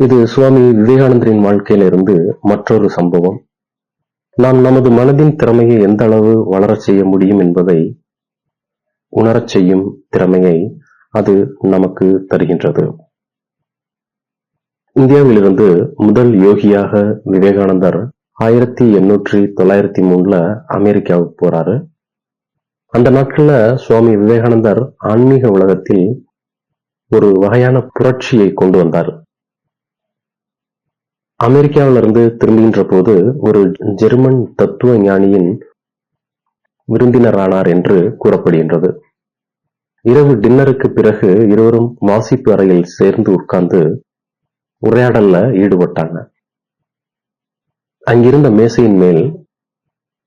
இது சுவாமி விவேகானந்தரின் வாழ்க்கையிலிருந்து மற்றொரு சம்பவம். நாம் நமது மனதின் திறமையை எந்த அளவு வளரச் செய்ய முடியும் என்பதை உணரச் செய்யும் திறமையை அது நமக்கு தருகின்றது. இந்தியாவிலிருந்து முதல் யோகியாக விவேகானந்தர் ஆயிரத்தி எண்ணூற்றி தொள்ளாயிரத்தி மூணுல அமெரிக்காவுக்கு போறாரு. அந்த நாட்கள்ல சுவாமி விவேகானந்தர் ஆன்மீக உலகத்தில் ஒரு வகையான புரட்சியை கொண்டு வந்தார். அமெரிக்காவிலிருந்து திரும்புகின்ற போது ஒரு ஜெர்மன் தத்துவ ஞானியின் விருந்தினரானார் என்று கூறப்படுகின்றது. இரவு டின்னருக்கு பிறகு இருவரும் வாசிப்பு அறையில் சேர்ந்து உட்கார்ந்து உரையாடல்ல ஈடுபட்டாங்க. அங்கிருந்த மேசையின் மேல்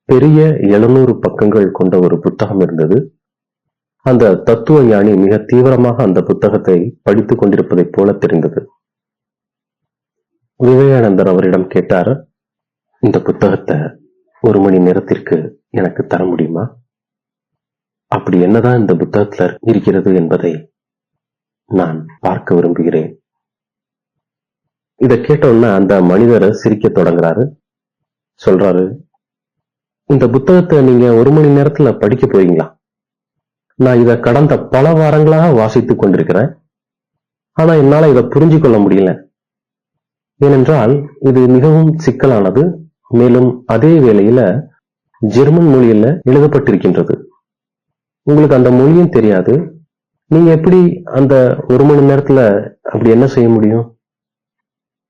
பெரிய எழுநூறு பக்கங்கள் கொண்ட ஒரு புத்தகம் இருந்தது. அந்த தத்துவ ஞானி மிக தீவிரமாக அந்த புத்தகத்தை படித்துக் கொண்டிருப்பதைப் போல தெரிந்தது. விவேகானந்தர் அவரிடம் கேட்டார் இந்த புத்தகத்தை ஒரு மணி நேரத்திற்கு எனக்கு தர முடியுமா? அப்படி என்னதான் இந்த புத்தகத்தில் இருக்கிறது என்பதை நான் பார்க்க விரும்புகிறேன். இதை கேட்டோன்னா அந்த மனிதர் சிரிக்க தொடங்குறாரு. சொல்றாரு இந்த புத்தகத்தை நீங்க ஒரு மணி நேரத்துல படிக்க போறீங்களா? நான் இத கடந்த பல வாரங்களாக வாசித்துக் கொண்டிருக்கிறேன். ஆனா என்னால இதை புரிஞ்சு கொள்ள முடியல. ஏனென்றால் இது மிகவும் சிக்கலானது மேலும் அதே வேளையில ஜெர்மன் மொழியில எழுதப்பட்டிருக்கின்றது. உங்களுக்கு அந்த மொழியும் தெரியாது. நீங்க எப்படி அந்த ஒரு மணி நேரத்துல அப்படி என்ன செய்ய முடியும்?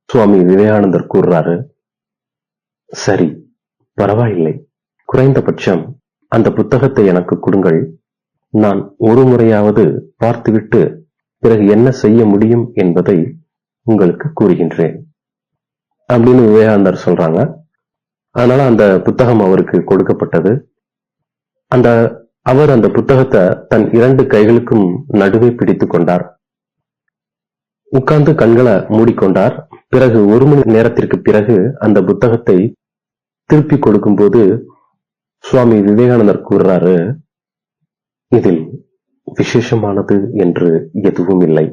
சுவாமி விவேகானந்தர் கூறுறாரு சரி பரவாயில்லை. குறைந்தபட்சம் அந்த புத்தகத்தை எனக்கு கொடுங்கள். நான் ஒரு முறையாவது பார்த்துவிட்டு பிறகு என்ன செய்ய முடியும் என்பதை உங்களுக்கு கூறுகின்றேன். அப்படின்னு விவேகானந்தர் சொல்றாங்க. அதனால அந்த புத்தகம் அவருக்கு கொடுக்கப்பட்டது. அந்த அவர் அந்த புத்தகத்தை தன் இரண்டு கைகளுக்கும் நடுவே பிடித்துக் கொண்டார். உட்கார்ந்து கண்களை மூடிக்கொண்டார். பிறகு ஒரு மணி நேரத்திற்கு பிறகு அந்த புத்தகத்தை திருப்பி கொடுக்கும்போது சுவாமி விவேகானந்தர் கூறுறாரு இதில் விசேஷமானது என்று எதுவும் இல்லை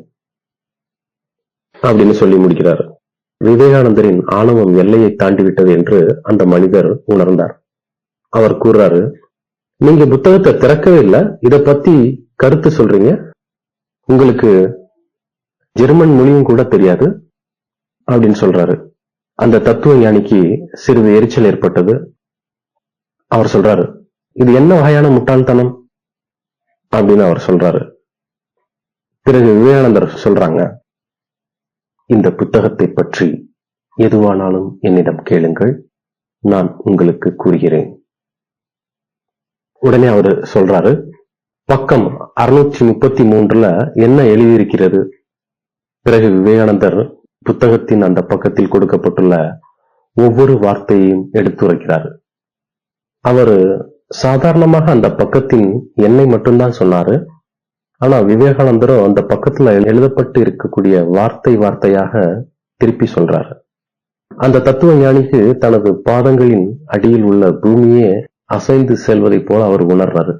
அப்படின்னு சொல்லி முடிக்கிறாரு. விவேகானந்தரின் ஆணவம் எல்லையை தாண்டிவிட்டது என்று அந்த மனிதர் உணர்ந்தார். அவர் கூறுறாரு நீங்க புத்தகத்தை திறக்கவே இல்லை? இத பத்தி கருத்து சொல்றீங்க? உங்களுக்கு ஜெர்மன் மொழியும் கூட தெரியாது? அப்படின்னு சொல்றாரு. அந்த தத்துவ ஞானிக்கு சிறிது எரிச்சல் ஏற்பட்டது. அவர் சொல்றாரு இது என்ன வகையான முட்டாள்தனம்? அப்படின்னு அவர் சொல்றாரு. பிறகு விவேகானந்தர் சொல்றாங்க இந்த புத்தகத்தை பற்றி எதுவானாலும் என்னிடம் கேளுங்கள். நான் உங்களுக்கு கூறுகிறேன். உடனே அவர் சொல்றாரு பக்கம் அறுநூற்றி முப்பத்தி மூன்றுல என்ன எழுதியிருக்கிறது? பிறகு விவேகானந்தர் புத்தகத்தின் அந்த பக்கத்தில் கொடுக்கப்பட்டுள்ள ஒவ்வொரு வார்த்தையையும் எடுத்துரைக்கிறார். அவர் சாதாரணமாக அந்த பக்கத்தின் எண்ணை மட்டும்தான் சொன்னாரு. ஆனா விவேகானந்தரும் அந்த பக்கத்துல எழுதப்பட்டு இருக்கக்கூடிய வார்த்தை வார்த்தையாக திருப்பி சொல்றாரு. அந்த தத்துவ ஞானிக்கு தனது பாதங்களின் அடியில் உள்ள பூமியே அசைந்து செல்வதை போல அவர் உணர்றாரு.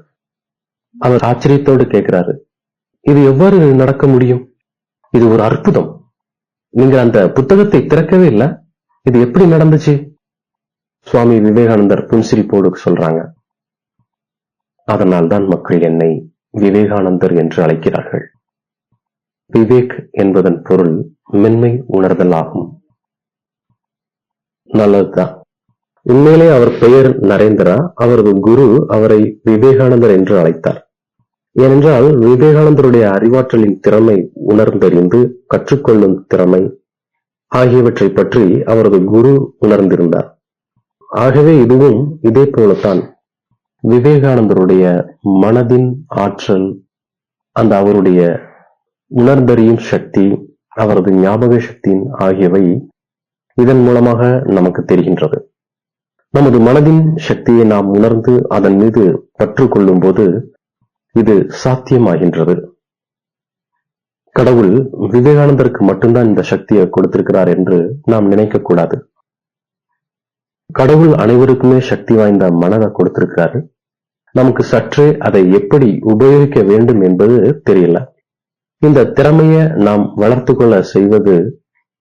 அவர் ஆச்சரியத்தோடு கேட்கிறாரு இது எவ்வாறு நடக்க முடியும்? இது ஒரு அற்புதம். நீங்க அந்த புத்தகத்தை திறக்கவே இல்லை? இது எப்படி நடந்துச்சு? சுவாமி விவேகானந்தர் புன்சிரிப்போடு சொல்றாங்க அதனால்தான் மக்கள் என்னை விவேகானந்தர் என்று அழைக்கிறார்கள். விவேக் என்பதன் பொருள் மென்மை உணர்தல் ஆகும். நல்லதுதான். உண்மையிலே அவர் பெயர் நரேந்திரா அவரது குரு அவரை விவேகானந்தர் என்று அழைத்தார். ஏனென்றால் விவேகானந்தருடைய அறிவாற்றலின் திறமை உணர்ந்தறிந்து கற்றுக்கொள்ளும் திறமை ஆகியவற்றை பற்றி அவரது குரு உணர்ந்திருந்தார். ஆகவே இதுவும் இதே போலத்தான். விவேகானந்தருடைய மனதின் ஆற்றல் அந்த அவருடைய உணர்ந்தறியும் சக்தி அவரது ஞாபக சக்தியின் ஆகியவை இதன் மூலமாக நமக்கு தெரிகின்றது. நமது மனதின் சக்தியை நாம் உணர்ந்து அதன் மீது பற்று கொள்ளும் போது இது சாத்தியமாகின்றது. கடவுள் விவேகானந்தருக்கு மட்டும்தான் இந்த சக்தியை கொடுத்திருக்கிறார் என்று நாம் நினைக்கக்கூடாது. கடவுள் அனைவருக்குமே சக்தி வாய்ந்த மனதை கொடுத்திருக்காரு நமக்கு சற்றே அதை எப்படி உபயோகிக்க வேண்டும் என்பது தெரியல. இந்த திறமையை நாம் வளர்த்து கொள்ள செய்வது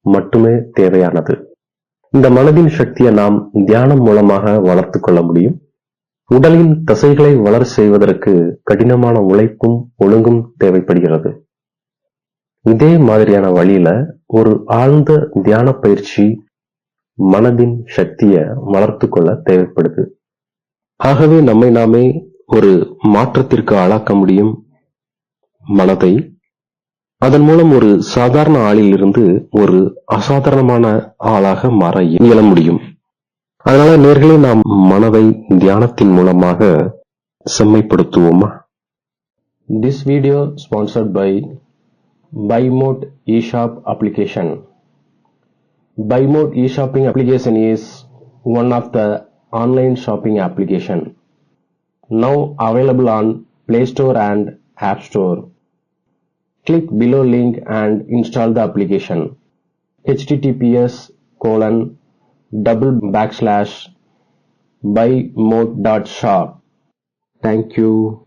மட்டுமே தேவையானது. இந்த மனதின் சக்தியை நாம் தியானம் மூலமாக வளர்த்து கொள்ள முடியும். உடலின் தசைகளை வளர செய்வதற்கு கடினமான உழைப்பும் ஒழுங்கும் தேவைப்படுகிறது. இதே மாதிரியான வழியில ஒரு ஆழ்ந்த தியான பயிற்சி மனதின் சக்தியை வளர்த்து கொள்ள தேவைப்படுது. ஆகவே நம்மை நாமே ஒரு மாற்றத்திற்கு ஆளாக்க முடியும் மனதை. அதன் மூலம் ஒரு சாதாரண ஆளில் இருந்து ஒரு அசாதாரணமான ஆளாக மாற இயல முடியும். அதனால நேர்களே நாம் மனதை தியானத்தின் மூலமாக செம்மைப்படுத்துவோமா? This video sponsored by Buymote e-shop application Buymote e-shopping application is one of the online shopping application now available on Play Store and App Store. Click below link and install the application. https colon double backslash buymode.shop. Thank you.